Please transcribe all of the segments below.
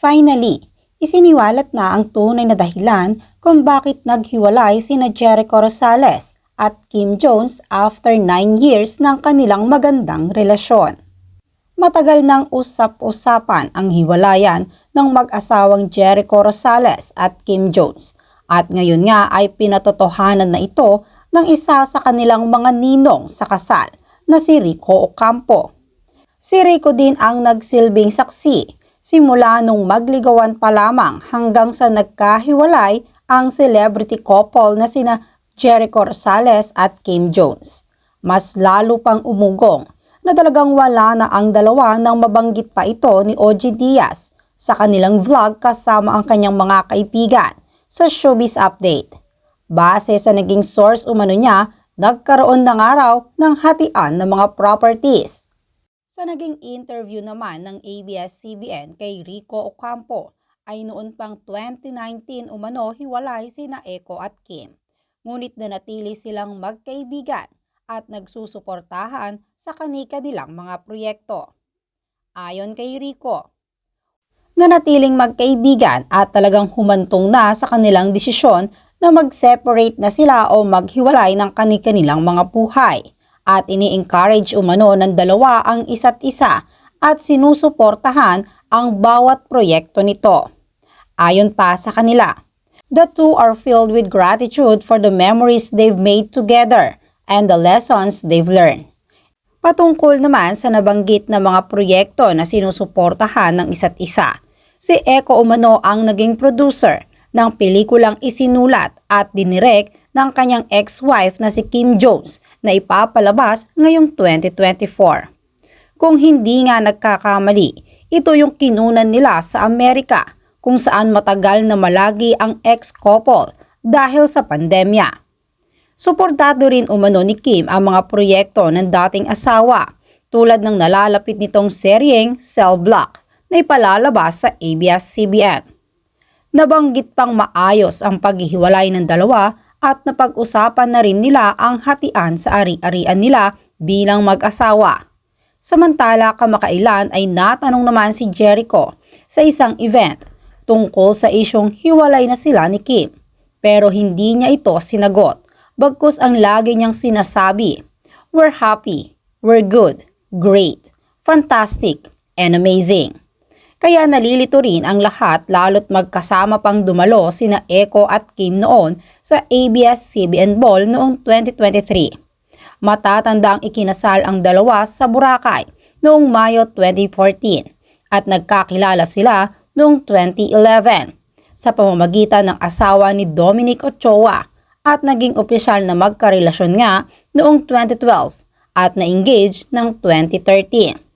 Finally, isiniwalat na ang tunay na dahilan kung bakit naghiwalay sina Jericho Rosales at Kim Jones after 9 years ng kanilang magandang relasyon. Matagal nang usap-usapan ang hiwalayan ng mag-asawang Jericho Rosales at Kim Jones at ngayon nga ay pinatotohanan na ito ng isa sa kanilang mga ninong sa kasal na si Rico Ocampo. Si Rico din ang nagsilbing saksi simula nung magligawan pa lamang hanggang sa nagkahiwalay ang celebrity couple na sina Jericho Rosales at Kim Jones. Mas lalo pang umugong na talagang wala na ang dalawa nang mabanggit pa ito ni OG Diaz sa kanilang vlog kasama ang kanyang mga kaibigan sa Showbiz Update. Base sa naging source umano niya, nagkaroon ng araw ng hatian ng mga properties. Sa naging interview naman ng ABS-CBN kay Rico Ocampo ay noon pang 2019 umano hiwalay sina Eko at Kim. Ngunit nanatili silang magkaibigan at nagsusuportahan sa kanika nilang mga proyekto. Ayon kay Rico, nanatiling magkaibigan at talagang humantong na sa kanilang desisyon na mag-separate na sila o maghiwalay ng kanilang mga buhay at ini-encourage umano ng dalawa ang isa't isa at sinusuportahan ang bawat proyekto nito. Ayon pa sa kanila, the two are filled with gratitude for the memories they've made together and the lessons they've learned. Patungkol naman sa nabanggit na mga proyekto na sinusuportahan ng isa't isa, si Eko Umano ang naging producer ng pelikulang isinulat at dinirek ng kanyang ex-wife na si Kim Jones na ipapalabas ngayong 2024. Kung hindi nga nagkakamali, ito yung kinunan nila sa Amerika kung saan matagal na malagi ang ex-couple dahil sa pandemya. Suportado rin umano ni Kim ang mga proyekto ng dating asawa tulad ng nalalapit nitong seryeng Cell Block na ipalalabas sa ABS-CBN. Nabanggit pang maayos ang paghihiwalay ng dalawa at napag-usapan na rin nila ang hatian sa ari-arian nila bilang mag-asawa. Samantala kamakailan ay natanong naman si Jericho sa isang event tungkol sa isyong hiwalay na sila ni Kim pero hindi niya ito sinagot bagkus ang lagi niyang sinasabi, We're happy, we're good, great, fantastic, and amazing. Kaya nalilito rin ang lahat lalo't magkasama pang dumalo sina Eko at Kim noon sa ABS-CBN Ball noong 2023. Matatanda ang ikinasal ang dalawa sa Boracay noong Mayo 2014 at nagkakilala sila noong 2011 sa pamamagitan ng asawa ni Dominic Ochoa at naging opisyal na magkarelasyon nga noong 2012 at na-engage ng 2013.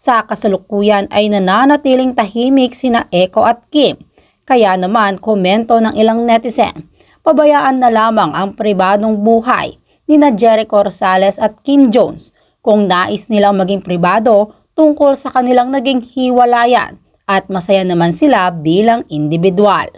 Sa kasalukuyan ay nananatiling tahimik sina Eko at Kim. Kaya naman komento ng ilang netizen, pabayaan na lamang ang pribadong buhay ni na Jericho Rosales at Kim Jones kung nais nilang maging pribado tungkol sa kanilang naging hiwalayan at masaya naman sila bilang individual.